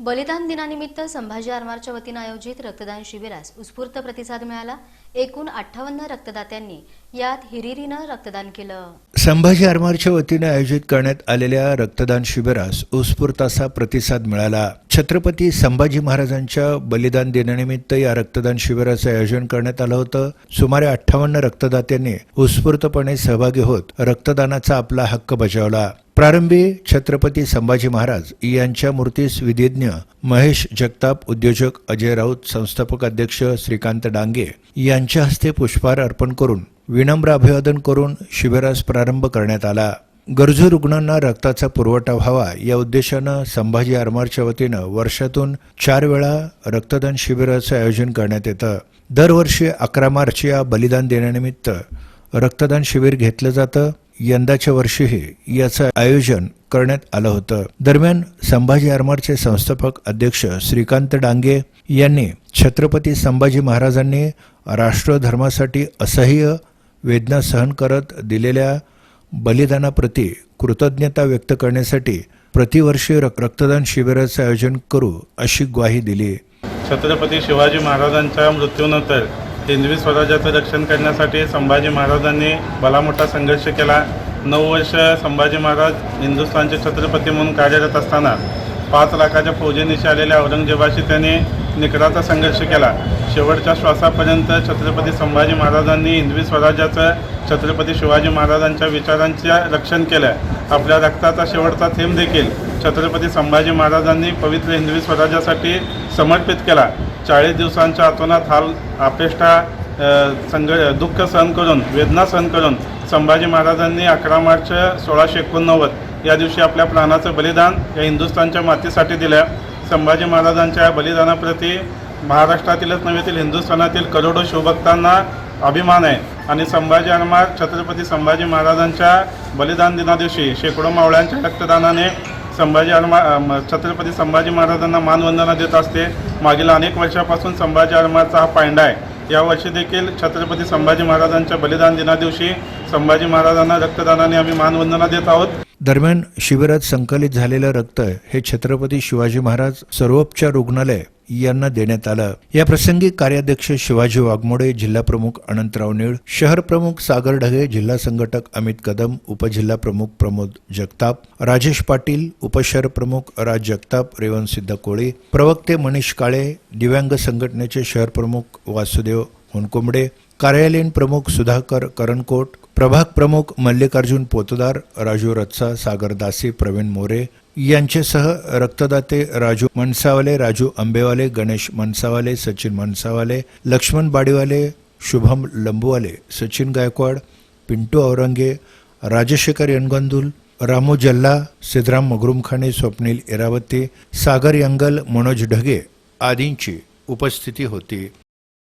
बलिदान दिनानिमित्त संभाजी आरमारच्या वतीनं आयोजित रक्तदान शिबिरास उत्स्फूर्त प्रतिसाद मिळाला. एकूण अठ्ठावन्न रक्तदात्यांनी यात हिरिरीनं रक्तदान केलं. संभाजी आरमारच्या वतीनं आयोजित करण्यात आलेल्या रक्तदान शिबिरास उत्स्फूर्त असा प्रतिसाद मिळाला. छत्रपती संभाजी महाराजांच्या बलिदान दिनानिमित्त या रक्तदान शिबिराचं आयोजन करण्यात आलं होतं. सुमारे अठ्ठावन्न रक्तदात्यांनी उत्स्फूर्तपणे सहभागी होत रक्तदानाचा आपला हक्क बजावला. प्रारंभी छत्रपती संभाजी महाराज यांच्या मूर्तीस विधिज्ञ महेश जगताप उद्योजक अजय राऊत संस्थापक अध्यक्ष श्रीकांत डांगे यांच्या हस्ते पुष्पहार अर्पण करून विनम्र अभिवादन करून शिबिरास प्रारंभ करण्यात आला. गरजू रुग्णांना रक्ताचा पुरवठा व्हावा या उद्देशानं संभाजी आरमारच्या वतीनं वर्षातून चार वेळा रक्तदान शिबिराचं आयोजन करण्यात येतं. दरवर्षी अकरा मार्च या बलिदान दिनानिमित्त रक्तदान शिबिर घेतलं जातं. यंदाच्या वर्षीही याचं आयोजन करण्यात आलं होतं. दरम्यान संभाजी आरमारचे संस्थापक अध्यक्ष श्रीकांत डांगे यांनी छत्रपती संभाजी महाराजांनी राष्ट्रधर्मासाठी असह्य वेदना सहन करत दिलेल्या बलिदानाप्रती कृतज्ञता व्यक्त करण्यासाठी प्रतिवर्षी रक- रक्तदान शिबिराचं आयोजन करू अशी ग्वाही दिली. छत्रपती शिवाजी महाराजांच्या मृत्यूनंतर हिंदवी स्वराज्याचं रक्षण करण्यासाठी संभाजी महाराजांनी भलामोठा संघर्ष केला. नऊ वर्ष संभाजी महाराज हिंदुस्थानचे छत्रपती म्हणून कार्यरत असताना पाच लाखाच्या फौजेनिशी आलेल्या औरंगजेबाशी त्यांनी निकराचा संघर्ष केला. शेवटच्या श्वासापर्यंत छत्रपती संभाजी महाराजांनी हिंदवी स्वराज्याचं छत्रपती शिवाजी महाराजांच्या विचारांच्या रक्षण केलं. आपल्या रक्ताचा शेवटचा थेंब देखील छत्रपती संभाजी महाराजांनी पवित्र हिंदवी स्वराज्यासाठी समर्पित केला. चाळीस दिवसांच्या आतोनात हाल अपेष्टा संघ दुःख सहन करून वेदना सहन करून संभाजी महाराजांनी अकरा मार्च सोळाशे एकोणनव्वद या दिवशी आपल्या प्राणाचं बलिदान या हिंदुस्थानच्या मातीसाठी दिलं. संभाजी महाराजांच्या बलिदानाप्रती महाराष्ट्रातीलच नव्हे तर हिंदुस्थानातील करोडो शिवभक्तांना अभिमान आहे. आणि संभाजी हनुमान छत्रपती संभाजी महाराजांच्या बलिदान दिनादिवशी शेकडो मावळ्यांच्या रक्तदानाने संभाजी आरमार छत्रपती संभाजी महाराजांना मानवंदना देत असते. मागील अनेक वर्षापासून संभाजी हनुमानचा हा पायंडा आहे. यावर्षी देखील छत्रपती संभाजी महाराजांच्या बलिदान दिनादिवशी संभाजी महाराजांना रक्तदानाने आम्ही मानवंदना देत आहोत. दरम्यान शिबिरात संकलित झालेलं रक्त हे छत्रपती शिवाजी महाराज सर्वोपचार रुग्णालय यांना देण्यात आलं. या प्रसंगी कार्याध्यक्ष शिवाजी वाघमोडे जिल्हा प्रमुख अनंतराव निळ शहर प्रमुख सागर ढगे जिल्हा संघटक अमित कदम उपजिल्हा प्रमुख प्रमोद जगताप राजेश पाटील उपशहर प्रमुख राज जगताप रेवण सिद्ध कोळी प्रवक्ते मनीष काळे दिव्यांग संघटनेचे शहर प्रमुख वासुदेव होनकोंबडे कार्यालयीन प्रमुख सुधाकर करणकोट प्रभाग प्रमुख मल्लिकार्जुन पोतदार राजू रत्सा सागर दासी प्रवीण मोरे यांच्यासह रक्तदाते राजू मनसावाले राजू आंबेवाले गणेश मनसावाले सचिन मनसावाले लक्ष्मण बाडीवाले शुभम लंबूवाले सचिन गायकवाड पिंटू औरंगे राजशेखर यनगंदुल रामू जल्ला सिद्धराम मगरुमखाने स्वप्नील इरावती सागर यंगल मनोज ढगे आदींची उपस्थिती होती.